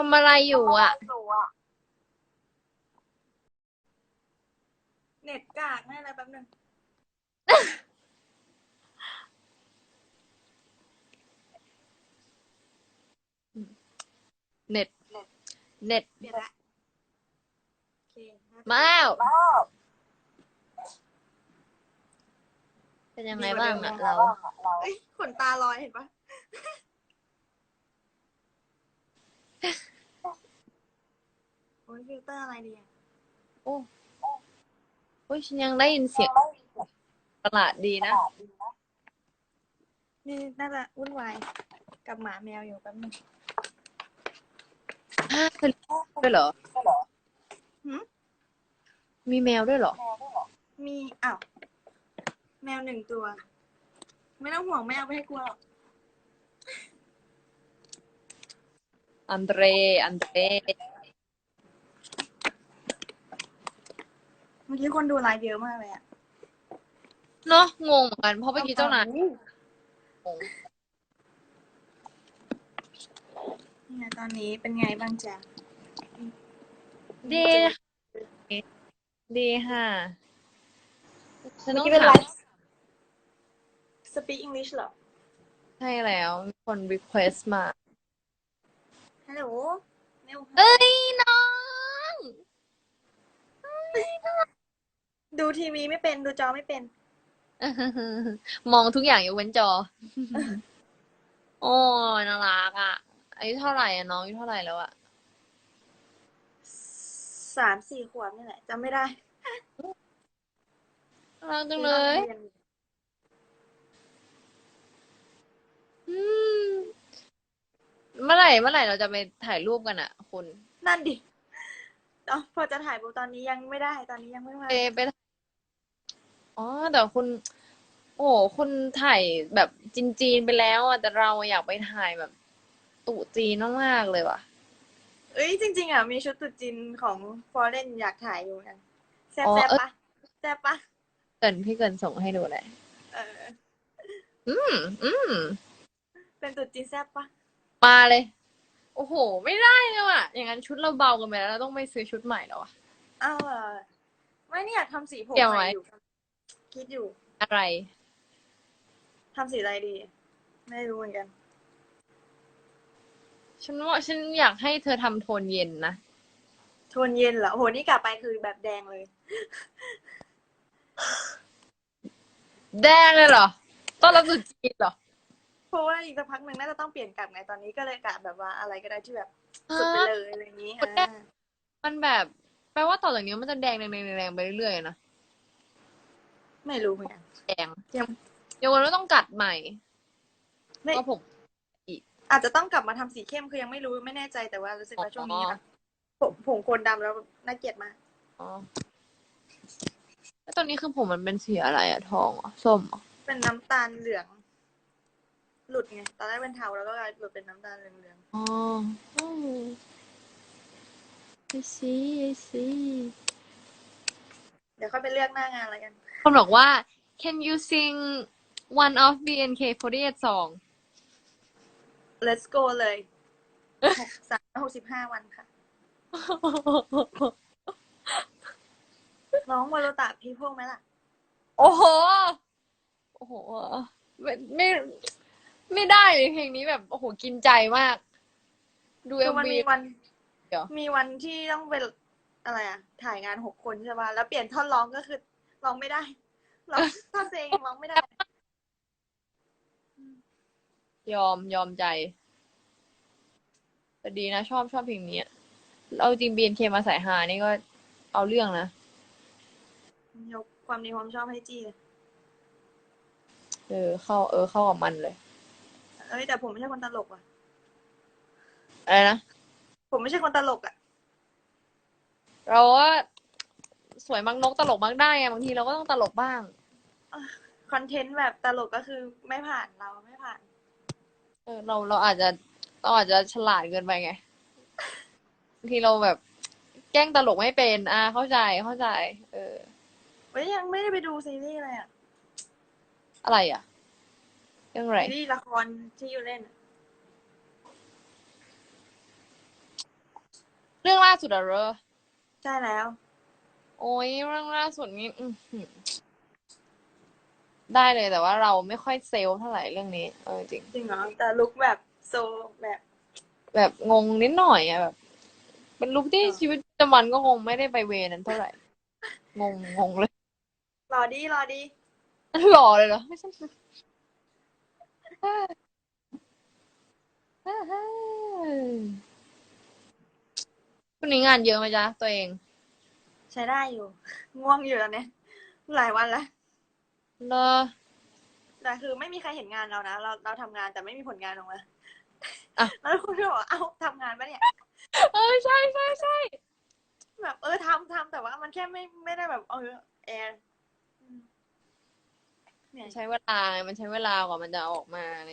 ทำอะไรอยู่อะ เน็ตกากแน่เลยแป๊บนึงเน็ต เน็ตเปลี่ยนละโอเคมาแล้ว เป็นยังไงบ้างอะเรา เอ้ยขนตาลอยเห็นปะโอ้ยฟิลเตอร์อะไรดีอะโอ้โอ้ยฉันยังได้ยินเสียงประหลาดดีนะ นี่น่าจะวุ่นวายกับหมาแมวอยู่แป๊บนึงด้วยเหรอหืมมีแมวด้วยเหรอ มีอ้าวแมวหนึ่งตัว ไม่ต้องห่วงแมวไปให้กลัวหรอกอันเดรอันเดร เมื่อกี้คนดูไลฟ์เยอะมากเลยอะเนาะงงเหมือนกัน เพราะเมื่อกี้เจ้านายงงเนี่ยตอนนี้เป็นไงบ้างจ๊ะดีดีค่ะฉันเมื่ต้อองกี้เป็นถาไลมฟ์ speak English เหรอ ใช่แล้วมีคน request มา ฮัลโหลเร็วเอ้ยน้อง ดูทีวีไม่เป็นดูจอไม่เป็น มองทุกอย่างยกเว้นจอ โอ้ยน่ารักอะอายุเท่าไหร่อะน้องอายุเท่าไหร่แล้วอะสามสี่ขวบนี่แหละจำไม่ได้น่ารักจังเลยอืมเมื่อไหร่เมื่อไหร่เราจะไปถ่ายรูปกันอะคุณ นั่นดิ อ๋อพอจะถ่ายปุ๊บตอนนี้ยังไม่ได้ ตอนนี้ยังไม่มาไปไปถ่ายอ๋อแต่คุณ โอ้โหคุณถ่ายแบบจีนๆไปแล้วอะแต่เราอยากไปถ่ายแบบตู่จีนมากๆเลยว่ะ เอ้ยจริง ๆอะมีชุดตรุ๊จีนของฟอร์เรนอยากถ่ายอยู่เหมือนกันแซ่บอ๋อแซ่บเอ้ย ปะแซ่บปะเกินพี่เกินส่งให้ดูเลยเออ อืมอืมเป็นตรุ๊จีนแซ่บปะมาเลย โอ้โห ไม่ได้เลยว่ะ อย่างนั้นชุดเราเบากันไปแล้วเราต้องไปซื้อชุดใหม่แล้วอะ อ้าวเหรอไม่นี่อยากทำสีผมเกี่ยวใหไหมม่อยู่คิดอยู่อะไร ทำสีอะไรดี ไม่รู้เหมือนกัน ฉันว่าฉันอยากให้เธอทำโทนเย็นนะ โทนเย็นเหรอโอ้โหนี่กลับไปคือแบบแดงเลย แดงเลยเหรอ ต้อนรับตรุษจีนเหรอ เพราะว่าอีกสักพักหนึ่งน่าจะต้องเปลี่ยนกลับไงตอนนี้ก็เลยกะแบบว่าอะไรก็ได้ที่แบบสุดไปเลยอะไรอย่างนี้ฮะอ่ามันแบบแปลว่าต่อจากนี้มันจะแดงแดงแดงแดงไปเรื่อยๆนะไม่รู้เหมือนกันแดงยังเดี๋ยววันนี้ต้องกัดใหม่ไม่ก็ผมอาจจะต้องกลับมาทำสีเข้มคือยังไม่รู้ไม่แน่ใจแต่ว่ารู้สึกว่าช่วงนี้แบบผมผมโคนดำแล้วน่าเกลียดมากอ๋อแล้วตอนนี้คือผมมันเป็นสีอะไรอะทองเหรอส้มเหรอเป็นน้ำตาลเหลือง หลุดไง ตอนแรกเป็นเทาแล้วก็กลายหลุดเป็นน้ำตาลเหลืองอ๋ออืม I see I see ๆ เดี๋ยวค่อยไปเลือกหน้างานอะไรกัน คนบอกว่า can you sing one of BNK48 song let's go เลยหกสามหกสิบห้าวันค่ะ น้องวาโรตะพีพวกไหมล่ะ โอ้โห โอ้โห ไม่ไม่ ไม่ได้เลยเพลงนี้แบบโอ้โหกินใจมาก ดูคืเอ็อมมันวีมีวัน เดี๋ยวมีวันที่ต้องเป็นอะไรอะถ่ายงานหกคนใช่ป่ะแล้วเปลี่ยนท่อนร้องก็คือร้องไม่ได้ร้องท่อนเพลงยังร้องไม่ได้ ยอมยอมใจแต่ดีนะชอบชอบเพลงนี้อะเอาจริง BNK มาใส่ฮานี่ก็เอาเรื่องนะ ยกความดีความชอบให้จี้เลย เออเข้าเออเข้ากับมันเลย เอ้ยแต่ผมไม่ใช่คนตลกว่ะ อะไรนะ ผมไม่ใช่คนตลกอะ เราว่าสวยมักนกตลกมักได้ไงบางทีเราก็ต้องตลกบ้าง คอนเทนต์แบบตลกก็คือไม่ผ่านเราไม่ผ่าน เออเราเราอาจจะเราอาจจะฉลาดเกินไปไงบางทีเราแบบ แกล้งตลกไม่เป็น อ่า เข้าใจเข้าใจ เออเว้ยยังไม่ได้ไปดูซีรีส์เลยอะ อะไรอะ เรื่องอะไรซีรีส์ละครที่อยู่เล่นอะล่าสุดอะเหรอ ใช่แล้ว โอ้ยเรื่องล่าสุดนี้อื้อหือได้เลยแต่ว่าเราไม่ค่อยเซลล์เท่าไหร่เรื่องนี้เออจริงจริงเหรอแต่ลุกแบบโซแบบแบบงงนิดหน่อยอะแบบ เป็นลุคที่ชีวิตประจำวันก็คงไม่ได้ไปเวนั้นเท่าไหร่ งงงงเลย รอดีรอดี หล่อเลยเหรอไม่ใช่ วันนี้งานเยอะไหมจ๊ะตัวเอง ใช้ได้อยู่ ง่วงอยู่แล้วเนี่ย หลายวันแล้วเลอแต่คือไม่มีใครเห็นงานเรานะ เราเราทำงานแต่ไม่มีผลงานออกมาอะ แล้วคุณก็บอกว่าเอ้าทำงานปะเนี่ย เออใช่ใช่ใช่แบบเออทำทำแต่ว่ามันแค่ไม่ไม่ได้แบบ เออแอร์อื มเนี่ยใช้เวลาไงมันใช้เวลากว่ามันจะออกมาอะไร